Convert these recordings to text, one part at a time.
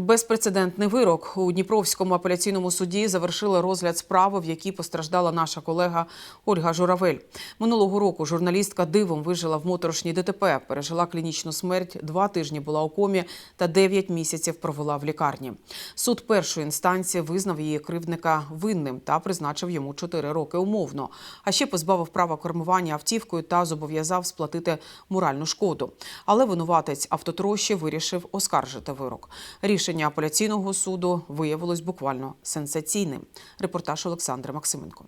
Безпрецедентний вирок у Дніпровському апеляційному суді завершили розгляд справи, в якій постраждала наша колега Ольга Журавель. Минулого року журналістка дивом вижила в моторошній ДТП, пережила клінічну смерть, два тижні була у комі та дев'ять місяців провела в лікарні. Суд першої інстанції визнав її кривдника винним та призначив йому чотири роки умовно. А ще позбавив права кермування автівкою та зобов'язав сплатити моральну шкоду. Але винуватець автотрощі вирішив оскаржити вирок. Рішення апеляційного суду виявилось буквально сенсаційним. Репортаж Олександра Максименко.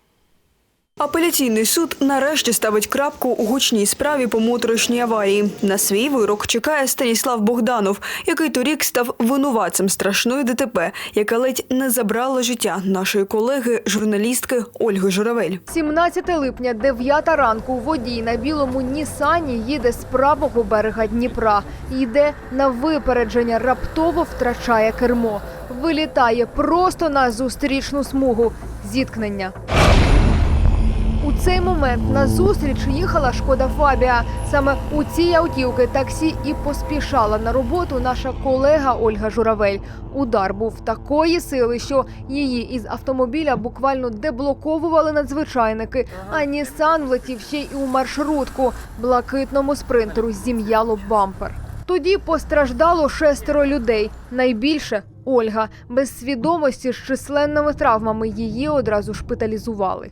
Апеляційний суд нарешті ставить крапку у гучній справі по моторошній аварії. На свій вирок чекає Станіслав Богданов, який торік став винуватцем страшної ДТП, яка ледь не забрала життя нашої колеги, журналістки Ольги Журавель. 17 липня, 9 ранку, водій на білому Нісані їде з правого берега Дніпра. Йде на випередження, раптово втрачає кермо. Вилітає просто на зустрічну смугу. Зіткнення. Цей момент на зустріч їхала шкода Фабія. Саме у цій автівки таксі і поспішала на роботу наша колега Ольга Журавель. Удар був такої сили, що її із автомобіля буквально деблоковували надзвичайники. А Нісан влетів ще й у маршрутку. Блакитному спринтеру зім'яло бампер. Тоді постраждало шестеро людей. Найбільше Ольга без свідомості з численними травмами її одразу шпиталізували.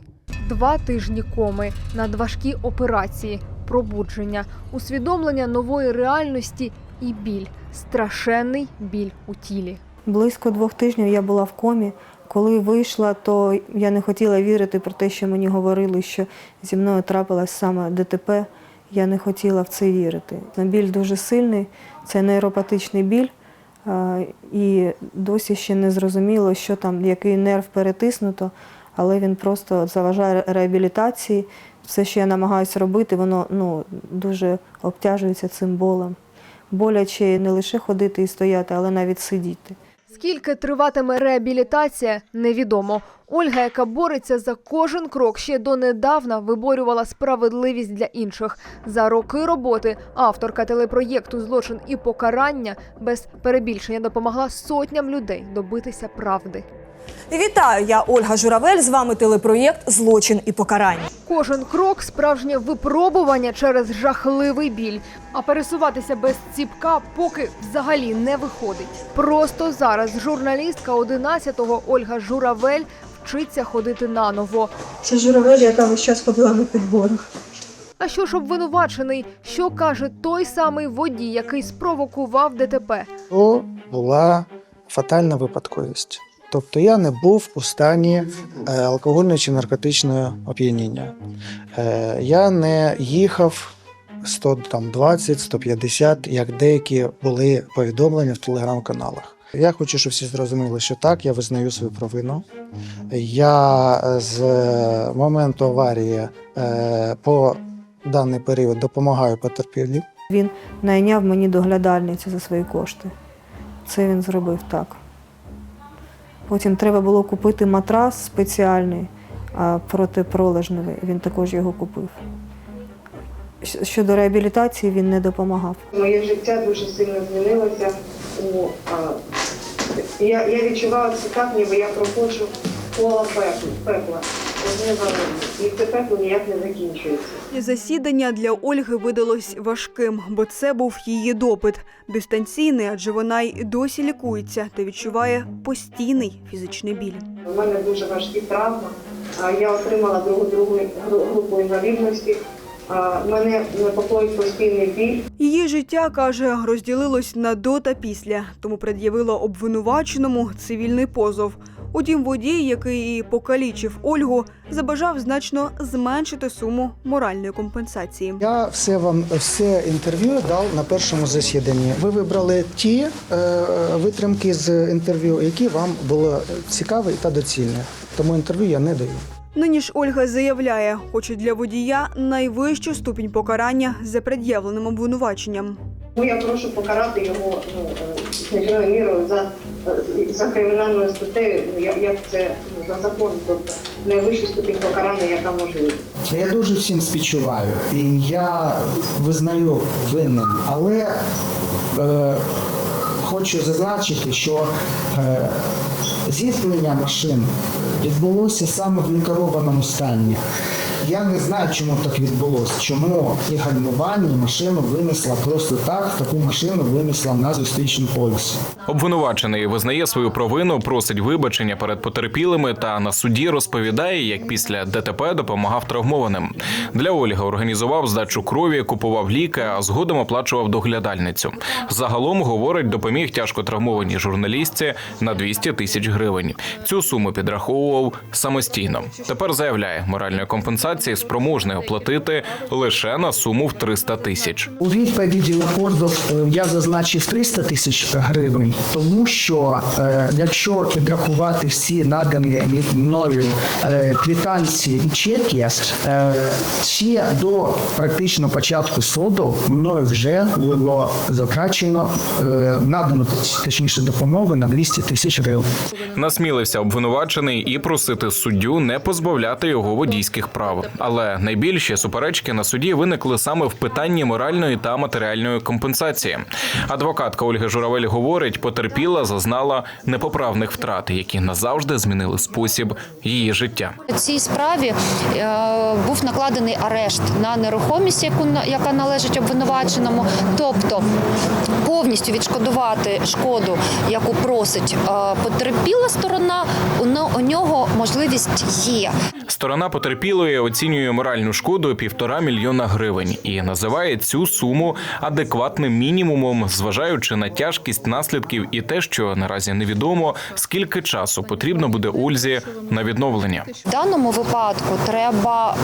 Два тижні коми, надважкі операції, пробудження, усвідомлення нової реальності і біль, страшенний біль у тілі. Близько двох тижнів я була в комі. Коли вийшла, то я не хотіла вірити про те, що мені говорили, що зі мною трапилось саме ДТП. Я не хотіла в це вірити. Біль дуже сильний, це нейропатичний біль, і досі ще не зрозуміло, що там, який нерв перетиснуто, але він просто заважає реабілітації. Все, що я намагаюся робити, воно ну, дуже обтяжується цим болем. Боляче не лише ходити і стояти, але навіть сидіти. Скільки триватиме реабілітація, невідомо. Ольга, яка бореться за кожен крок, ще донедавна виборювала справедливість для інших. За роки роботи авторка телепроєкту Злочин і покарання без перебільшення допомогла сотням людей добитися правди. Вітаю, я Ольга Журавель. З вами телепроєкт Злочин і покарання. Кожен крок справжнє випробування через жахливий біль. А пересуватися без ціпка поки взагалі не виходить. Просто зараз журналістка 11-го Ольга Журавель вчиться ходити наново. Це журавель, яка весь час ходила на підборах. А що ж обвинувачений? Що каже той самий водій, який спровокував ДТП? То була фатальна випадковість. Тобто я не був у стані е, алкогольного чи наркотичного оп'яніння. Е, Я не їхав 120-150, як деякі були повідомлення в телеграм-каналах. Я хочу, щоб всі зрозуміли, що так, я визнаю свою провину. Я е, з моменту аварії по даний період допомагаю потерпілим. Він найняв мені доглядальницю за свої кошти. Це він зробив так. Потім треба було купити матрас спеціальний протипролежневий. Він також його купив. Щодо реабілітації він не допомагав. Моє життя дуже сильно змінилося. Я, я відчувала це так, ніби я проходжу коло пекла, І це ніяк не закінчується. Засідання для Ольги видалось важким, бо це був її допит. Дистанційний, адже вона й досі лікується та відчуває постійний фізичний біль. У мене дуже важкі травми. Я отримала другу, другу групу інвалідності. Мене непокоїть постійний біль. Її життя каже, розділилось на до та після, тому пред'явила обвинуваченому цивільний позов. Утім, водій, який і покалічив Ольгу, забажав значно зменшити суму моральної компенсації. Я все вам все інтерв'ю дав на першому засіданні. Ви вибрали ті е, витримки з інтерв'ю, які вам було цікаві та доцільні. Тому інтерв'ю я не даю. Нині ж Ольга заявляє, хоче для водія найвищу ступінь покарання за пред'явленим обвинуваченням. Ну, я прошу покарати його ну, е, значною мірою за, е, за кримінальною статтею, ну, як, це ну, за законом, тобто найвищий ступінь покарання, яка можлива. Я дуже всім співчуваю, і я визнаю винним, але е, хочу зазначити, що е, зіткнення машин відбулося саме в некерованому стані. Я не знаю, чому так відбулося. Чому і гальмування машину винесла просто так, таку машину винесла на зустрічну полюсі. Обвинувачений визнає свою провину, просить вибачення перед потерпілими та на суді розповідає, як після ДТП допомагав травмованим. Для Ольги організував здачу крові, купував ліки, а згодом оплачував доглядальницю. Загалом говорить, допоміг тяжко травмованій журналістці на 200 тисяч гривень. Цю суму підраховував самостійно. Тепер заявляє, моральної компенсації спроможний оплатити лише на суму в 300 тисяч. У відповіді Лапордов е, я зазначив 300 тисяч гривень, тому що е, якщо підрахувати всі надані мною е, квитанції і чеки, ще до практично початку суду мною вже було затрачено надано точніше допомогу на 200 тисяч гривень. Насмілився обвинувачений і просити суддю не позбавляти його водійських прав. Але найбільші суперечки на суді виникли саме в питанні моральної та матеріальної компенсації. Адвокатка Ольга Журавель говорить, потерпіла зазнала непоправних втрат, які назавжди змінили спосіб її життя. У цій справі е, був накладений арешт на нерухомість, яку яка належить обвинуваченому, тобто повністю відшкодувати шкоду, яку просить е, потерпіла сторона. У нього можливість є. Сторона потерпілої оцінює моральну шкоду півтора мільйона гривень і називає цю суму адекватним мінімумом, зважаючи на тяжкість наслідків і те, що наразі невідомо, скільки часу потрібно буде Ользі на відновлення. В даному випадку треба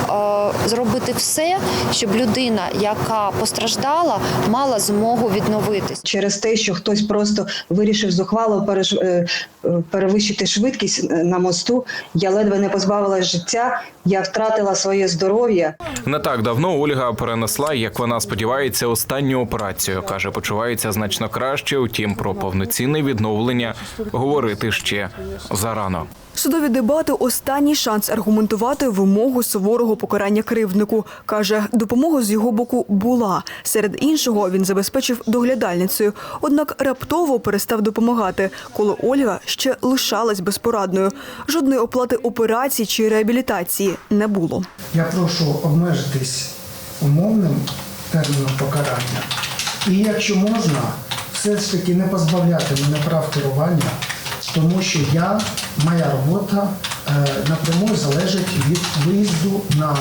е, зробити все, щоб людина, яка постраждала, мала змогу відновитись. через те, що хтось просто вирішив зухвало переш... е, е, перевищити швидкість е, на мосту. Я ледве не позбавилась життя, я втратила своє здоров'я. Не так давно Ольга перенесла, як вона сподівається, останню операцію. каже, почувається значно краще. Втім, про повноцінне відновлення говорити ще зарано. Судові дебати останній шанс аргументувати вимогу суворого покарання кривднику. Каже, допомога з його боку була. Серед іншого він забезпечив доглядальницею, однак раптово перестав допомагати, коли Ольга ще лишалась безпорадною. Жодної оплати операції чи реабілітації не було. Я прошу обмежитись умовним терміном покарання. І якщо можна, все ж таки не позбавляти мене прав керування, тому що я, моя робота е, напряму залежить від виїзду на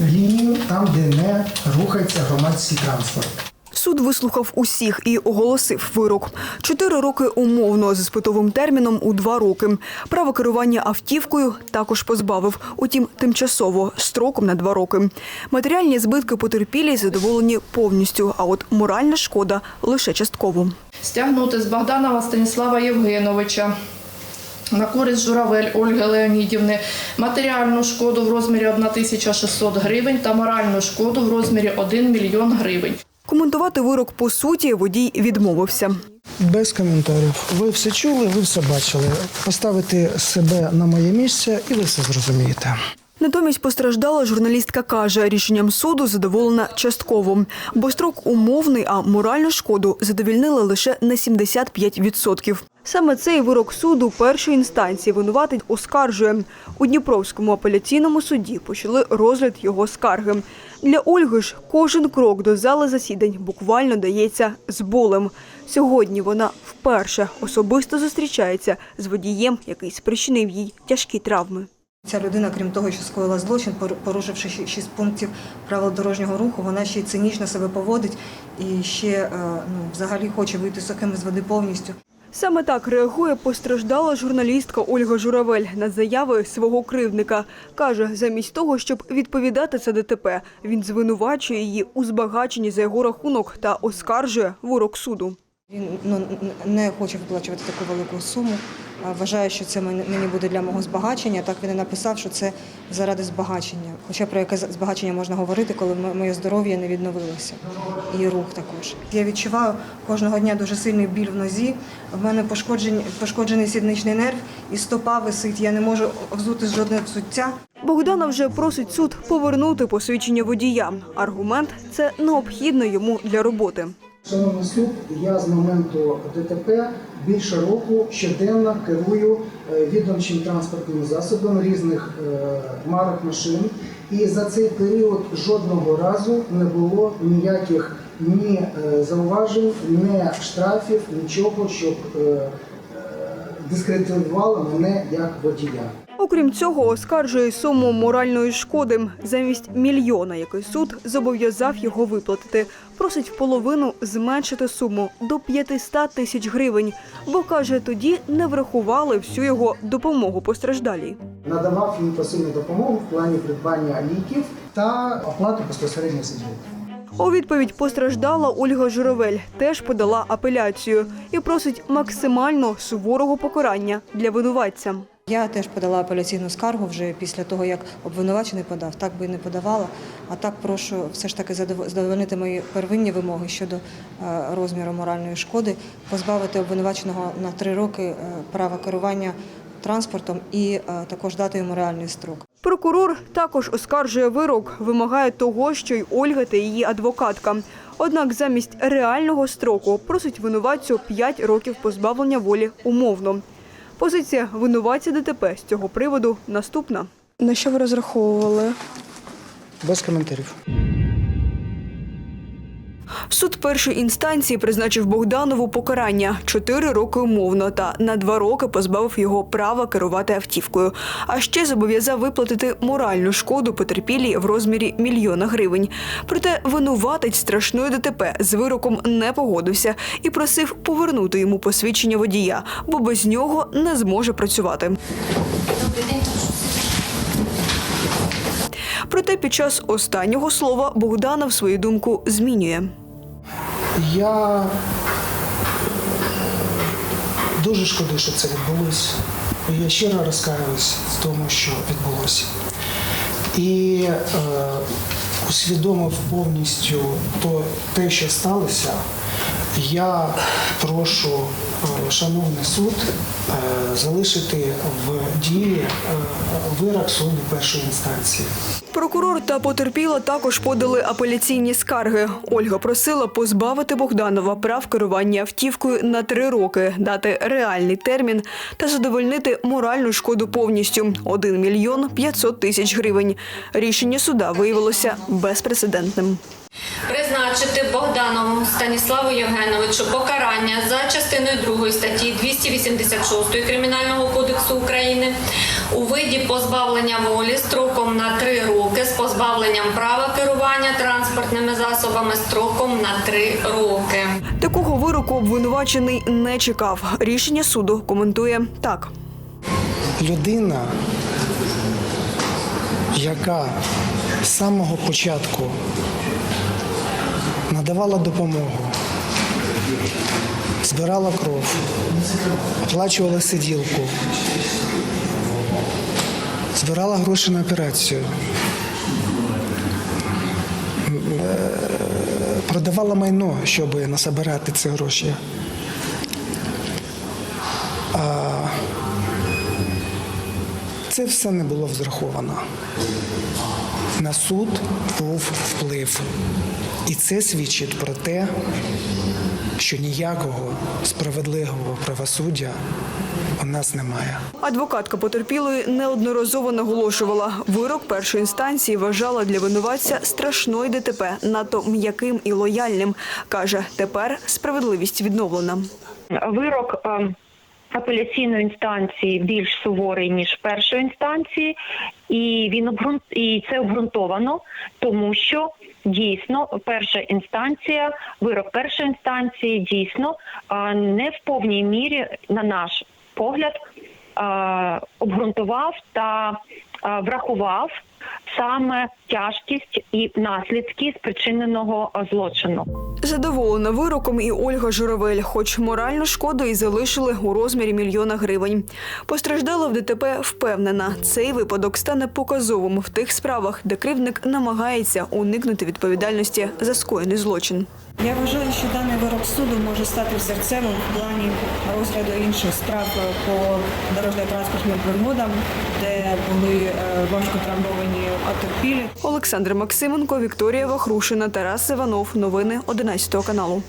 лінію, там, де не рухається громадський транспорт. Суд вислухав усіх і оголосив вирок. Чотири роки умовно з іспитовим терміном у два роки. Право керування автівкою також позбавив, утім, тимчасово строком на два роки. Матеріальні збитки потерпілі задоволені повністю, а от моральна шкода лише частково. стягнути з Богданова Станіслава Євгеновича на користь Журавель Ольги Леонідівни матеріальну шкоду в розмірі 1600 гривень та моральну шкоду в розмірі 1 мільйон гривень. Коментувати вирок по суті водій відмовився. Без коментарів. Ви все чули, ви все бачили. Поставити себе на моє місце, і ви все зрозумієте. Натомість постраждала журналістка каже, рішенням суду задоволена частково, бо строк умовний, а моральну шкоду задовільнили лише на 75%. Саме цей вирок суду першої інстанції винуватий оскаржує. У Дніпровському апеляційному суді почали розгляд його скарги. Для Ольги ж кожен крок до зали засідань буквально дається з болем. Сьогодні вона вперше особисто зустрічається з водієм, який спричинив їй тяжкі травми. Ця людина, крім того, що скоїла злочин, порушивши шість пунктів правил дорожнього руху, вона ще й цинічно себе поводить і ще е, ну, взагалі хоче вийти сухим з води повністю. Саме так реагує постраждала журналістка Ольга Журавель на заяви свого кривдника. Каже, замість того, щоб відповідати за ДТП, він звинувачує її у збагаченні за його рахунок та оскаржує вирок суду. Він ну, не хоче виплачувати таку велику суму. Вважає, що це мені буде для мого збагачення. Так він і написав, що це заради збагачення. Хоча про яке збагачення можна говорити, коли моє здоров'я не відновилося. І рух також. Я відчуваю кожного дня дуже сильний біль в нозі. В мене пошкоджений, пошкоджений сідничний нерв і стопа висить. Я не можу взути жодне взуття. Богдана вже просить суд повернути посвідчення водія. Аргумент це необхідно йому для роботи. Шановний суд, я з моменту ДТП більше року щоденно керую е, відомчим транспортним засобом різних е, марок машин. І за цей період жодного разу не було ніяких ні е, зауважень, ні штрафів, нічого, щоб дискредитувало мене як водія. Окрім цього, оскаржує суму моральної шкоди замість мільйона, який суд зобов'язав його виплатити. Просить в половину зменшити суму до 500 тисяч гривень, бо каже, тоді не врахували всю його допомогу постраждалій. Надавав їм посильну допомогу в плані придбання ліків та оплату безпосередньо сидів. У відповідь постраждала Ольга Журавель, теж подала апеляцію і просить максимально суворого покарання для винуватця. Я теж подала апеляційну скаргу вже після того, як обвинувачений подав. Так би і не подавала. А так прошу все ж таки задов- задовольнити мої первинні вимоги щодо е, розміру моральної шкоди, позбавити обвинуваченого на три роки е, права керування транспортом і е, також дати йому реальний строк. Прокурор також оскаржує вирок, вимагає того, що й Ольга та її адвокатка. Однак замість реального строку просить винуватцю 5 років позбавлення волі умовно. Позиція винуватця ДТП з цього приводу наступна. На що ви розраховували? Без коментарів. Суд першої інстанції призначив Богданову покарання 4 роки умовно та на 2 роки позбавив його права керувати автівкою. А ще зобов'язав виплатити моральну шкоду потерпілій в розмірі мільйона гривень. Проте винуватець страшної ДТП з вироком не погодився і просив повернути йому посвідчення водія, бо без нього не зможе працювати. Проте під час останнього слова Богданов свою думку змінює. Я е, дуже шкодую, що це відбулося. Я щиро розкаюсь в тому, що відбулося. І е, усвідомив повністю то, те, що сталося. Я прошу шановний суд е, залишити в дії е, вирок суду першої інстанції. Прокурор та потерпіла також подали апеляційні скарги. Ольга просила позбавити Богданова прав керування автівкою на три роки, дати реальний термін та задовольнити моральну шкоду повністю 1 мільйон 500 тисяч гривень. Рішення суда виявилося безпрецедентним. Призначити Богданову Станіславу Євгеновичу покарання за частиною 2 статті 286 Кримінального кодексу України у виді позбавлення волі строком на 3 роки з позбавленням права керування транспортними засобами строком на 3 роки. Такого вироку обвинувачений не чекав. Рішення суду коментує так. людина, яка з самого початку надавала допомогу, збирала кров, оплачувала сиділку, збирала гроші на операцію, е, продавала майно, щоб насобирати ці гроші. Це все не було взраховано. На суд був вплив. І це свідчить про те, що ніякого справедливого правосуддя у нас немає. Адвокатка потерпілої неодноразово наголошувала, вирок першої інстанції вважала для винуватця страшної ДТП, надто м'яким і лояльним. Каже, тепер справедливість відновлена. Вирок е, апеляційної інстанції більш суворий ніж першої інстанції, і він обґрунт і це обґрунтовано, тому що дійсно перша інстанція, вирок першої інстанції дійсно не в повній мірі, на наш погляд, обґрунтував та врахував саме тяжкість і наслідки спричиненого злочину. Задоволена вироком і Ольга Журавель, хоч моральну шкоду і залишили у розмірі мільйона гривень. Постраждала в ДТП впевнена, цей випадок стане показовим в тих справах, де кривдник намагається уникнути відповідальності за скоєний злочин. Я вважаю, що даний вирок суду може стати взірцевим в плані розгляду інших справ по дорожньо-транспортним пригодам, де були е, важко травмовані. Олександр Максименко, Вікторія Вахрушина, Тарас Іванов. Новини 11 каналу.